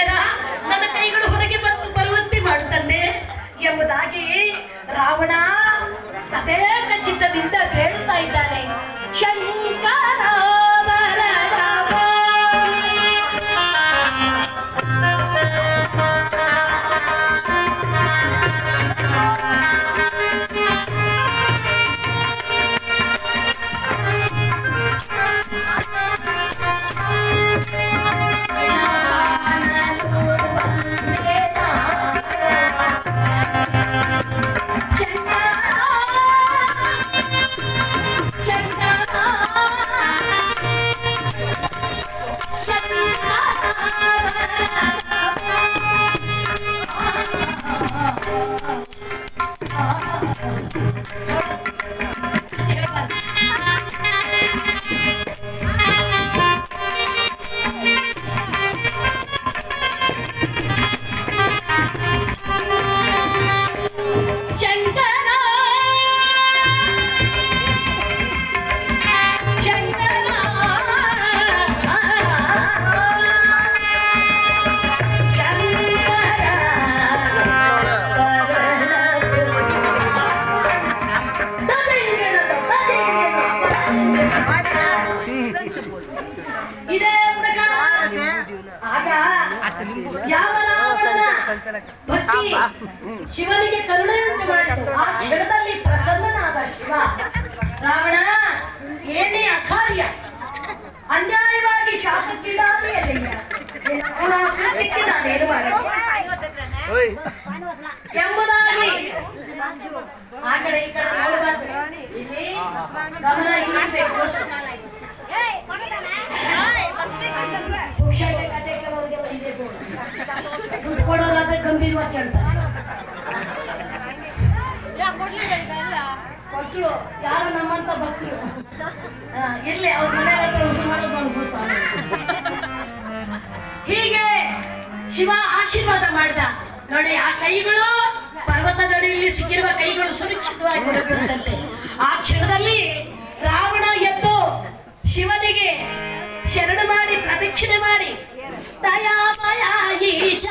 ಕ್ಷಮಿಸಲಿಲ್ಲರ ನನ್ನ ಕೈಗಳು ಹೊರಗೆ ಬಂದು ಬರುವಂತೆ ಮಾಡುತ್ತಂದೆ ಎಂಬುದಾಗಿ ರಾವಣ ಸದೇ ಖಚಿತದಿಂದ ಬೇಡ್ತಾ ಇದ್ದಾನೆ. ಶನಿ Oh, my ಶಿವನಿಗೆ ಕರುಣೆಯುಂಟು ಮಾಡಿತು. ಆ ಕ್ಷಣದಲ್ಲಿ ಪ್ರಸನ್ನನಾದ ಶಿವ. ರಾವಣ ಏನೇ ಅಕಾರ್ಯ. ಅನ್ಯಾಯವಾಗಿ ಶಾಪಕ್ಕಿಡಾದಿಯಲ್ಲಿಲ್ಲ ನಾನೇನು. ಮಾಡಲಿ ಎಂಬುದಾಗಿ. ಆ ಕಡೆ ಈ ಕಡೆ ನೋಡಬಾರ್ದು. ಇಲ್ಲಿ ಗಮನ ಇಲ್ಲಿರ್ಬೇಕು ಪುಕ್ಷಾಟ ಕತೆ ಕೆಲವರಿಗೆಲ್ಲ ಇದೆ ಗೋಳು. ದುಡ್ಡು ಕೊಡೋರಾದ್ರೆ ಗಂಭೀರವಾಗಿ ಕೇಳ್ತಾರೆ. ಕೊಟ್ರು. ಯಾರು ನಮ್ಮಂತ ಭಕ್ತರು. ಇರ್ಲಿ ಅವ್ರ ಮನೆ ಹತ್ರ ಮಾಡೋದು ಗೊತ್ತು ಹೀಗೆ ಶಿವ ಆಶೀರ್ವಾದ ಮಾಡಿದ. ನೋಡಿ ಆ ಕೈಗಳು ಪರ್ವತದಡಿಯಲ್ಲಿ ಸಿಕ್ಕಿರುವ ಕೈಗಳು ಸುರಕ್ಷಿತವಾಗಿ ಹೊರಬಿಡುತ್ತಂತೆ ಆ ಕ್ಷಣದಲ್ಲಿ ರಾವಣ ಎದ್ದು ಶಿವನಿಗೆ ಶರಣ ಮಾಡಿ ಪ್ರದಕ್ಷಿಣೆ ಮಾಡಿ దయామయాగీష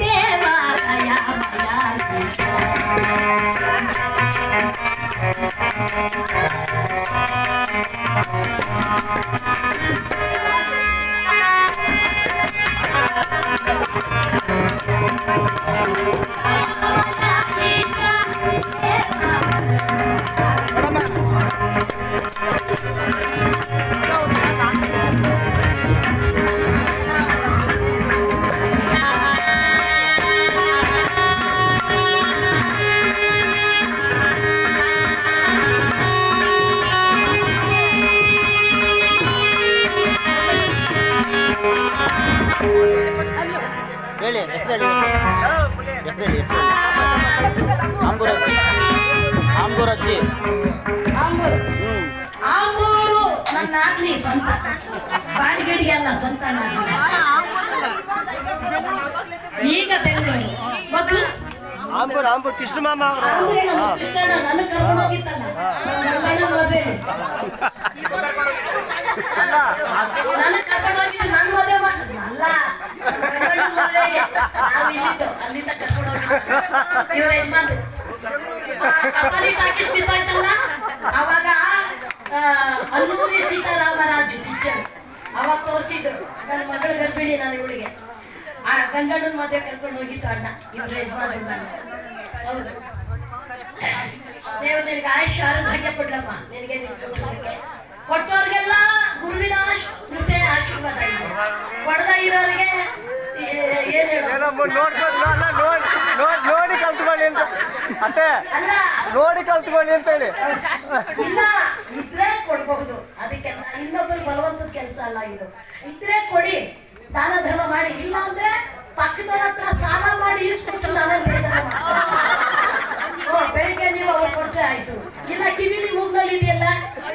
దేవాలయామయాగీష ಆಂಬೂರಜ್ಜಿ ಅಜ್ಜಿ ಆಂಬೂರು ನನ್ನ ನಾದ್ನಿ ಸ್ವಂತ. ಬಾಡಿಗೆಡಿಗೆ ಅಲ್ಲ ಸ್ವಂತ ಈಗ ಬೆಂಗಳೂರು. ಮೊದಲು ಆಂಬೂರ್ ಆಂಬೂರ್ ಕೃಷ್ಣ ಮಾಮ ಅವರು. ಆಂಬೂರೇ ಅಲ್ಲಿಂದ ಕರ್ಕೊಂಡು ಇವ್ರ ಯಜಮಾನ್ರು. ನಿಂತಾಯ್ತಲ್ಲ ಅವಾಗ ಅಲ್ಲೂರಿ ಸೀತಾರಾಮರಾಜು ಪಿಕ್ಚರ್ ಅವಾಗ ತೋರಿಸಿದ್ರು. ನನ್ನ ಮಗಳ ಗರ್ಭಿಣಿ ನಾನು ಇವಳಿಗೆ. ಆ, ಗಂಗಣ್ಣನ ಮದುವೆ ಕರ್ಕೊಂಡು ಹೋಗಿತ್ತು ಅಣ್ಣ. ಇವ್ರ ಯಜಮಾನ ಹೌದು. ದೇವ್ರು ನಿನಗೆ ಆಯುಷ್ ಆರೋಗ್ಯ ಕೊಡ್ಲಮ್ಮ. ನಿನಗೆ. ಕೊಟ್ಟವ್ರಿಗೆಲ್ಲ ಗುರುವಿನ ಕೃಪೆ ಆಶೀರ್ವಾದ ಕೊಡದ ಇರೋರಿಗೆ ಏನ್ ನೋಡ್ಕೊಂಡು ನೋಡಿ ನೋಡಿ ಕಲ್ತ್ಕೊಳ್ಳಿ ಅಂತ. ಅತ್ತೆ, ನೋಡಿ ಕಲ್ತ್ಕೊಳ್ಳಿ ಅಂತ ಹೇಳಿ. ಇದ್ರೆ ಕೊಡ್ಬಹುದು. ಅದಕ್ಕೆ ಇನ್ನೊಬ್ಬರು ಬಲವಂತದ ಕೆಲಸ ಅಲ್ಲ ಇದು. ಇದ್ರೆ ಕೊಡಿ, ದಾನ ಧರ್ಮ ಮಾಡಿ. ಇಲ್ಲ ಅಂದ್ರೆ ಪಕ್ಕದವ್ರ ಹತ್ರ ಸಾಲ ಮಾಡಿ ಇಸ್ಕೊಟ್ಟು ನಾನೇ ಬೆಳಿಗ್ಗೆ ನೀವು ಅವ್ರು ಕೊಟ್ರೆ ಆಯ್ತು. ಇಲ್ಲ, ಕಿವಿಲಿ ಮೂಗ್ನಲ್ಲಿ ಇದೆಯಲ್ಲ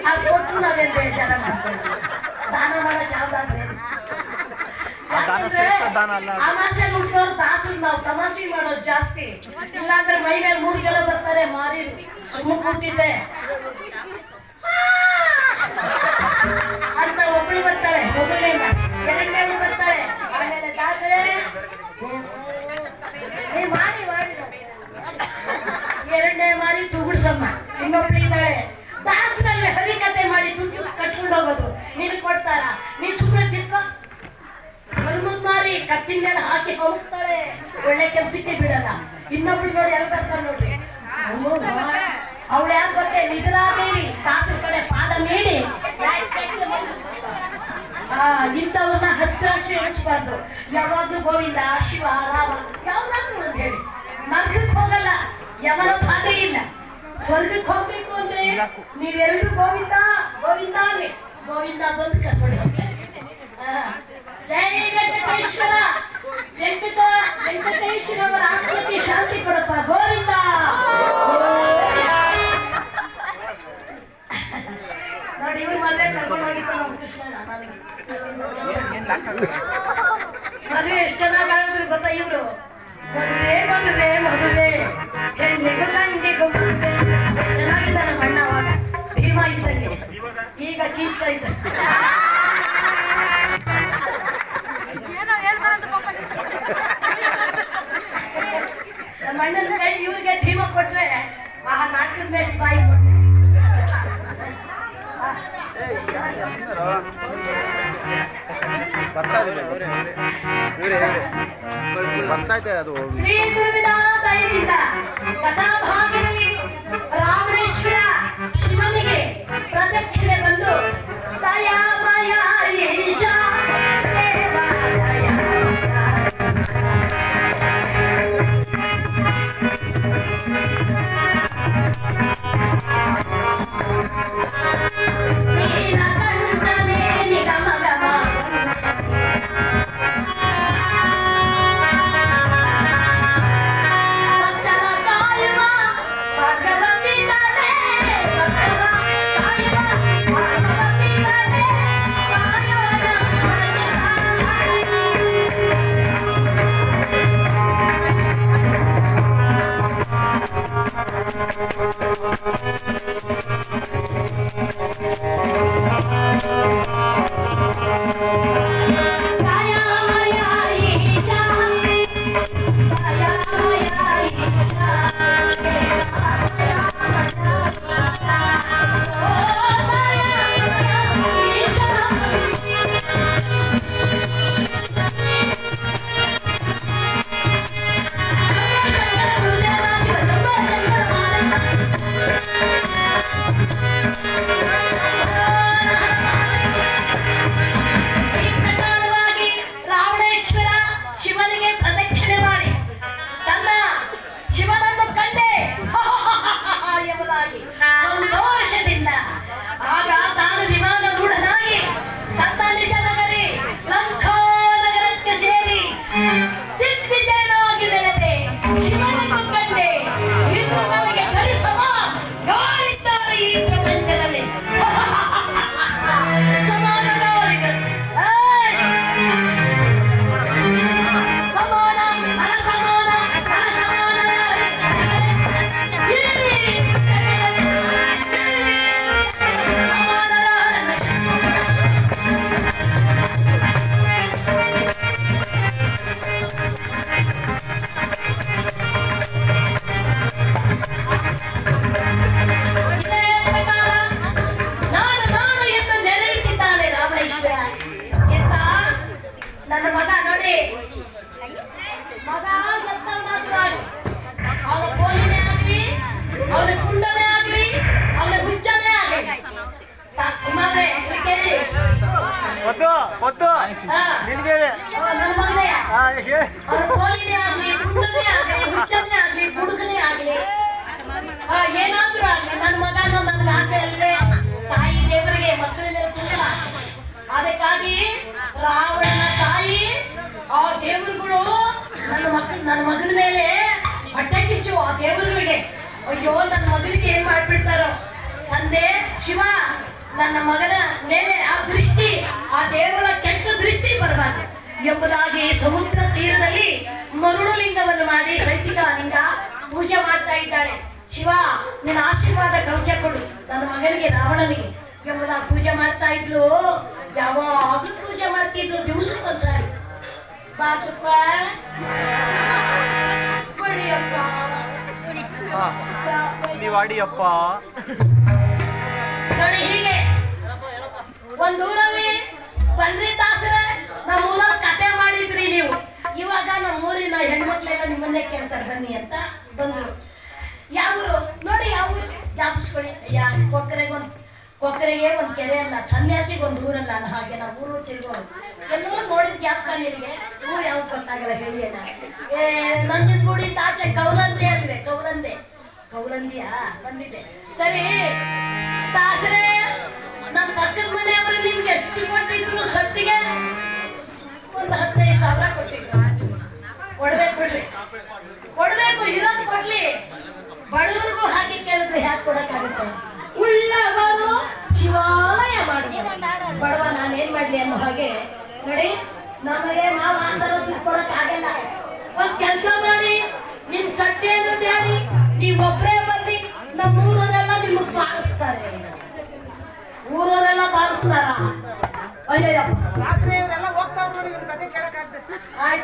ಅದು ಕೊಟ್ಟು ನಾವೇನ್ ಬೇಜಾರ ಮಾಡ್ಕೊಂಡು ದಾನ ಮಾಡಕ್ ಯಾವ್ದಾದ್ರೆ ಆ ಅಮಾಸೆ ಹುಟ್ಟಿದವ್ರು ದಾಸರು ನಾವು ತಮಾಷೆ ಮಾಡೋದು ಜಾಸ್ತಿ. ಇಲ್ಲಾಂದ್ರೆ ಮೈ ಮೇಲೆ ಮೂರು ಜನ ಬರ್ತಾರೆ ಮಾರಿ. ಸುಮ್ಮನೆ ಕೂತಿದ್ದೆ ಅಂತ ಒಬ್ಬಳು ಬರ್ತಾರೆ, ಮೊದಲನೇ ಎರಡನೇ ಬರ್ತಾಳೆ ಆಮೇಲೆ ದಾಸರೇ ನೀವು ಮಾಡಿ ಮಾಡಿ ಎರಡನೇ ಮಾರಿ ಕತ್ತಿನ ಮೇಲೆ ಹಾಕಿ ಹೋಗ್ತಾಳೆ. ಒಳ್ಳೆ ಕೆಲ್ಸಕ್ಕೆ ಬಿಡಲ್ಲ. ಇನ್ನೊಬ್ಳು ನೋಡಿ ಎಲ್ಲಿ ಬರ್ತಾರೆ ನೋಡ್ರಿ. ಅವಳು ಯಾರು ಬರ್ತೇ ನಿದ್ರಾದೇವಿ ತಾಸು ಕಡೆ ಪಾದ ನೀಡಿ ಆ ಇಂಥವ್ರನ್ನ ಹತ್ರ ಸೇರಿಸಬಾರ್ದು ಯಾವಾಗ್ಲೂ ಗೋವಿಂದ ಶಿವ ರಾಮ ಯಾವ್ದಾದ್ರು ಅಂತ ಹೇಳಿ. ನರ್ಕಕ್ಕೆ ಹೋಗಲ್ಲ. ಯಮನ ಬಾಧೆ ಇಲ್ಲ. ಸ್ವರ್ಗಕ್ಕೆ ಹೋಗ್ಬೇಕು ಅಂದ್ರೆ ನೀವೆಲ್ಲರೂ ಗೋವಿಂದ ಗೋವಿಂದ ಅಲ್ಲಿ ಗೋವಿಂದ ಬಂದು ಕರ್ಕೊಂಡು ಹೋಗಿ ಆ, ಜೈ ವೆಂಕಟೇಶ್ವರ. ವೆಂಕಟ ವೆಂಕಟೇಶ್ವರ ಅವರ ಆತ್ಮಕ್ಕೆ ಶಾಂತಿ ಕೊಡಪ್ಪ. ಗೋವಿಂದ. ಬರ್ತಾ ಇದೆ ಅದು ಶ್ರೀ ಗುರುವಿನ ಏನಾದ್ರೂ ನನ್ನ ಮಗನ ಅನ್ನೋ ನನ್ಗೆ ಆಸೆ ಅಲ್ವೇ ತಾಯಿ ದೇವರಿಗೆ ಮಕ್ಕಳಿಗೆ ತುಂಬ ಆಸೆ ಅದಕ್ಕಾಗಿ ರಾವಣನ ತಾಯಿ ಆ ದೇವರುಗಳು ನನ್ನ ಮಕ್ಕಳ ನನ್ನ ಮಗನ ಮೇಲೆ ಬಟ್ಟೆ ಕಿಚ್ಚು ಆ ದೇವರುಗಳಿಗೆ ಅಯ್ಯೋ, ನನ್ನ ಮಗನಿಗೆ ಏನ್ ಮಾಡ್ಬಿಡ್ತಾರೋ? ತಂದೆ, ಶಿವ ನನ್ನ ಮಗನ ಮೇಲೆ ಆ ದೃಷ್ಟಿ ಆ ದೇವರ ಕೆಟ್ಟ ದೃಷ್ಟಿ ಬರಬಾರ್ದು ಎಂಬುದಾಗಿ ಸಮುದ್ರ ತೀರದಲ್ಲಿ ಮರುಳು ಲಿಂಗವನ್ನು ಮಾಡಿ ಶೈತಿಕ ಲಿಂಗ ಪೂಜೆ ಮಾಡ್ತಾ ಇದ್ದಾಳೆ. ಶಿವ ನಿನ್ನ ಆಶೀರ್ವಾದ ಕವಚ ಕೊಡು. ನನ್ನ ಮಗನಿಗೆ ರಾವಣನಿಗೆ ಎಂಬುದಾಗಿ ಪೂಜೆ ಮಾಡ್ತಾ ಇದ್ಲು. ಯಾವಾಗ ಪೂಜೆ ಮಾಡ್ತಿದ್ಲು ದಿವಸಕ್ಕೊಂದ್ಸಾರಿ ಬಾಚಪ್ಪ ನೀವು ನೋಡಿ ಹೀಗೆ ಒಂದೂರಲ್ಲಿ ಬಂದ್ರಿ ದಾಸರ ನಮ್ಮ ಊರಲ್ಲಿ ಕತೆ ಮಾಡಿದ್ರಿ ನೀವು. ಬನ್ನಿ ಅಂತ ಬಂದರು. ಯಾವರು ನೋಡಿ ಯಾವ ಜಾಪಿಸ್ಕೊಳ್ಳಿ. ಯಾ ಕೊಕ್ಕರೆಗೆ ಒಂದು ಕೊಕ್ಕರೆಗೆ ಒಂದು ಕೆರೆ ಅಲ್ಲ ಸನ್ಯಾಸಿಗೆ ಒಂದು ಊರಲ್ಲ ಅಲ್ಲ, ಹಾಗೆ ನಾವು ಊರು ತಿರುಗೋರು ಎಲ್ಲೋ ನೋಡಿದ ಜ್ಞಾಪಕ ನಿನಗೆ ಊರು ಯಾವ್ದು ಗೊತ್ತಾಗಲ್ಲ, ಹೇಳಿ ಏ ನಂಜನಗೂಡಿ ತಾಚೆ ಕೌಲಂದೆ ಅಲ್ಲಿದೆ ಕೌರಂದೆ. ಕೌಲಂದಿಯಾ ಬಂದಿದೆ ಸರಿ, ತಾಸರೇ ನಮ್ಮ ಪಕ್ಕದ ಕೊಟ್ಟಿದ್ರು ಸತ್ತಿಗೆ ಒಂದು ಹದಿನೈದು ಸಾವಿರ ಕೊಟ್ಟಿದ್ರು. ಕೊಡ್ಬೇಕು ಬಿಡ್ರಿ. ಕೊಡ್ಬೇಕು, ಇರೋದು ಕೊಡ್ಲಿ. ಬಡವರಿಗೂ ಹಾಗೆ ಕೇಳಿದ್ರೆ ಯಾಕೆ ಕೊಡಕ್ಕಾಗುತ್ತೆ? ಉಳ್ಳವರು ಶಿವಾಲಯ ಮಾಡ್ತಾರೆ ಬಡವ, ನಾನೇನ್ ಮಾಡ್ಲಿ ಅನ್ನೋ ಹಾಗೆ ನೋಡಿ. ನಮಗೆ ನಾವು ಆ ಥರ ದುಡ್ಡು ಒಂದ್ ಕೆಲಸ ಮಾಡಿ, ನಿಮ್ ಸಟ್ಟೆಯನ್ನು ಬ್ಯಾಡಿ ಒಬ್ರೇ ಬರ್ರಿ ನಮ್ಮ ಊರವರೆಲ್ಲ ನಿಮಗೆ ಬಾರಿಸ್ತಾರೆ. ಊರವರೆಲ್ಲ ಬಾರಿಸ್ತಾರ? ಅಯ್ಯಯ್ಯಪ್ಪ. ರಾತ್ರಿ ಇವರೆಲ್ಲ ಹೋಗ್ತಾವ್ರು ನೋಡಿ ನಿಮ್ಮ ಕತೆ ಕೇಳಕ್ಕಾಗ್ತದೆ ಆಯ್ತು.